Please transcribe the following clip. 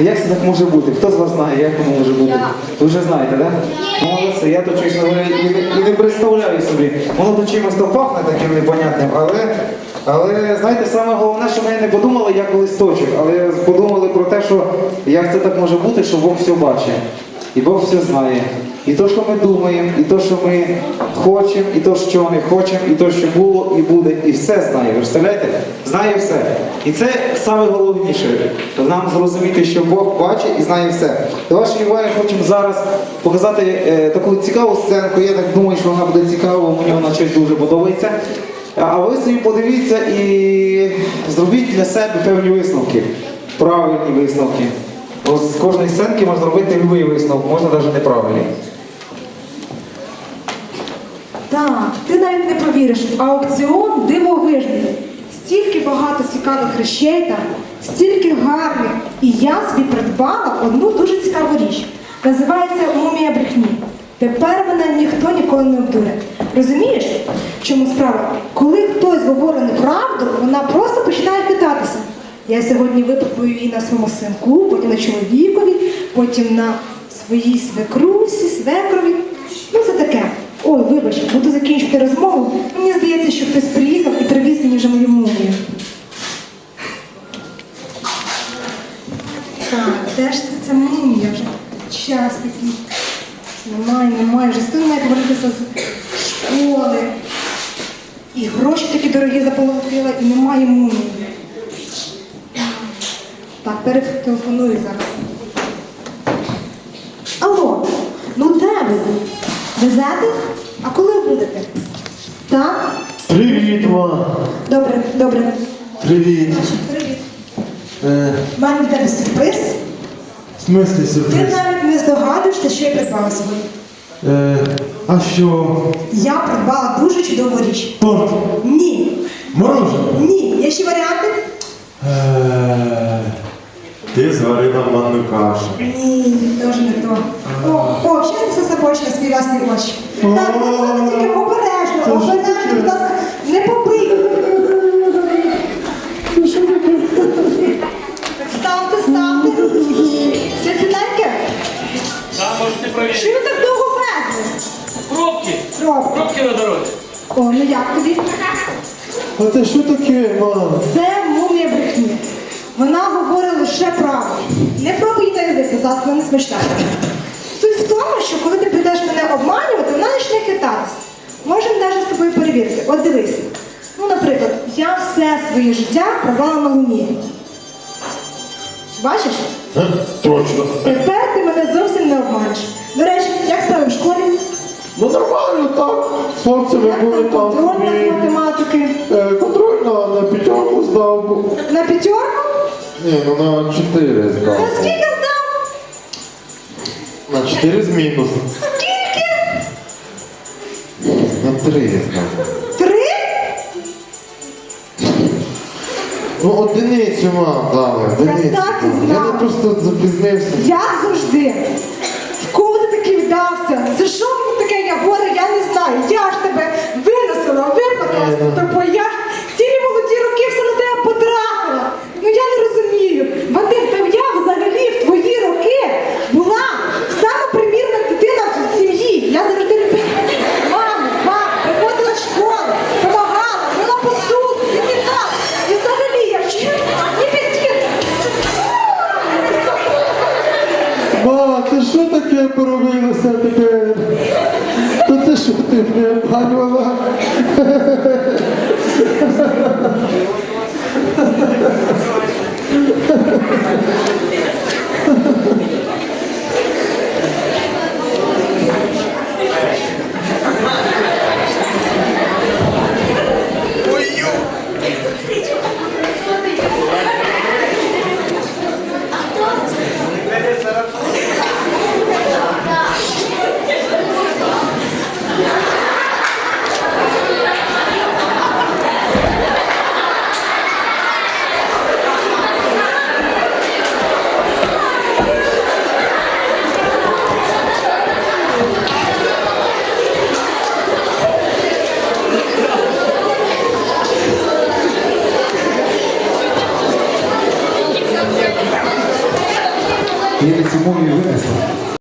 Як це так може бути? Хто з вас знає, як воно може бути? Ви вже знаєте, так? Да? Молодці, я то і, не- не представляю собі. Воно до чимось то пахне таким непонятним, але, але знаєте, саме головне, що ми не подумали як листочок, але подумали про те, що як це так може бути, що Бог все бачить. І Бог все знає. І то, що ми думаємо, і то, що ми хочемо, і то, що не хочемо, і то, що було, і буде, і все знає. Ви представляєте? Знає все. І це саме головніше. Нам зрозуміти, що Бог бачить і знає все. До вашої уваги хочемо зараз показати е, таку цікаву сценку. Я так думаю, що вона буде цікава, мені вона щось дуже подобається. А ви собі подивіться і зробіть для себе певні висновки. Правильні висновки. Ось з кожної сценки можна зробити будь-який висновок, можна навіть неправильний. Так, ти навіть не повіриш, аукціон дивовижний. Стільки багато цікавих речей там, стільки гарних. І я собі придбала одну дуже цікаву річ. Називається мумія брехні. Тепер мене ніхто ніколи не обдуре. Розумієш, в чому справа? Коли хтось говорить неправду, вона просто починає хитатися. Я сьогодні випробую її на своєму синку, потім на чоловікові, потім на своїй свекрусі, свекрові. Ой, вибач, буду закінчувати розмову. Мені здається, що хтось приїхав і привіз мені вже мою мумію. Так, де ж це мумія вже? Час такий. Немає, немає, вже син має повернутися з школи. І гроші такі дорогі заплатила, і немає мумії. Так, перетелефоную зараз. Алло, ну де ви? Везете? А коли ви будете? Так? Привіт, ма. Добре, добре. Привіт. Привіт. Е, У мене для тебе сюрприз. в смислі Ти навіть не здогадуєшся, що я придбала сьогодні. Е, а що? Я придбала дуже чудову річ. Торт? Ні. Мороженое? Ні. Є ще варіанти? Е, ти зварила манну кашу. Ні, теж не то. О, о, ще це сапочка з власні очі. Так, так, тільки обережно, обережно, будь ласка, не побий. Ставте, ставте. Це ціленьке? Да, можете Що ви так довго везли? Пробки. Пробки. Пробки на дорозі. О, ну як тобі? А це що таке, мам? Це. Вона говорить лише правду. Не пробуй її на язик, будь ласка, не смачна. Суть в тому, що коли ти підеш мене обманювати, вона почне хитатися. Можемо навіть з тобою перевірити. От дивись. Ну, наприклад, я все своє життя провела на луні. Бачиш? Е, точно. Тепер ти мене зовсім не обманеш. До речі, як справи в школі? Ну нормально так. Хлопці Як були там там. контрольна з математики? Е, контрольно на п'ятерку здав. На п'ятерку? Ні, ну на чотири здав. На скільки здав? На чотири з мінусом. Скільки? На три здав. Три? Ну, одиницю мам дали. Одиницю. так і дали. Я знала. не просто запізнився. Як завжди. В кого ти такий вдався? За що мені таке я горе, я не знаю. Я ж тебе Ти що таке поробилося тепер? То це що ти мене обганювала? Я на цю мові винесла.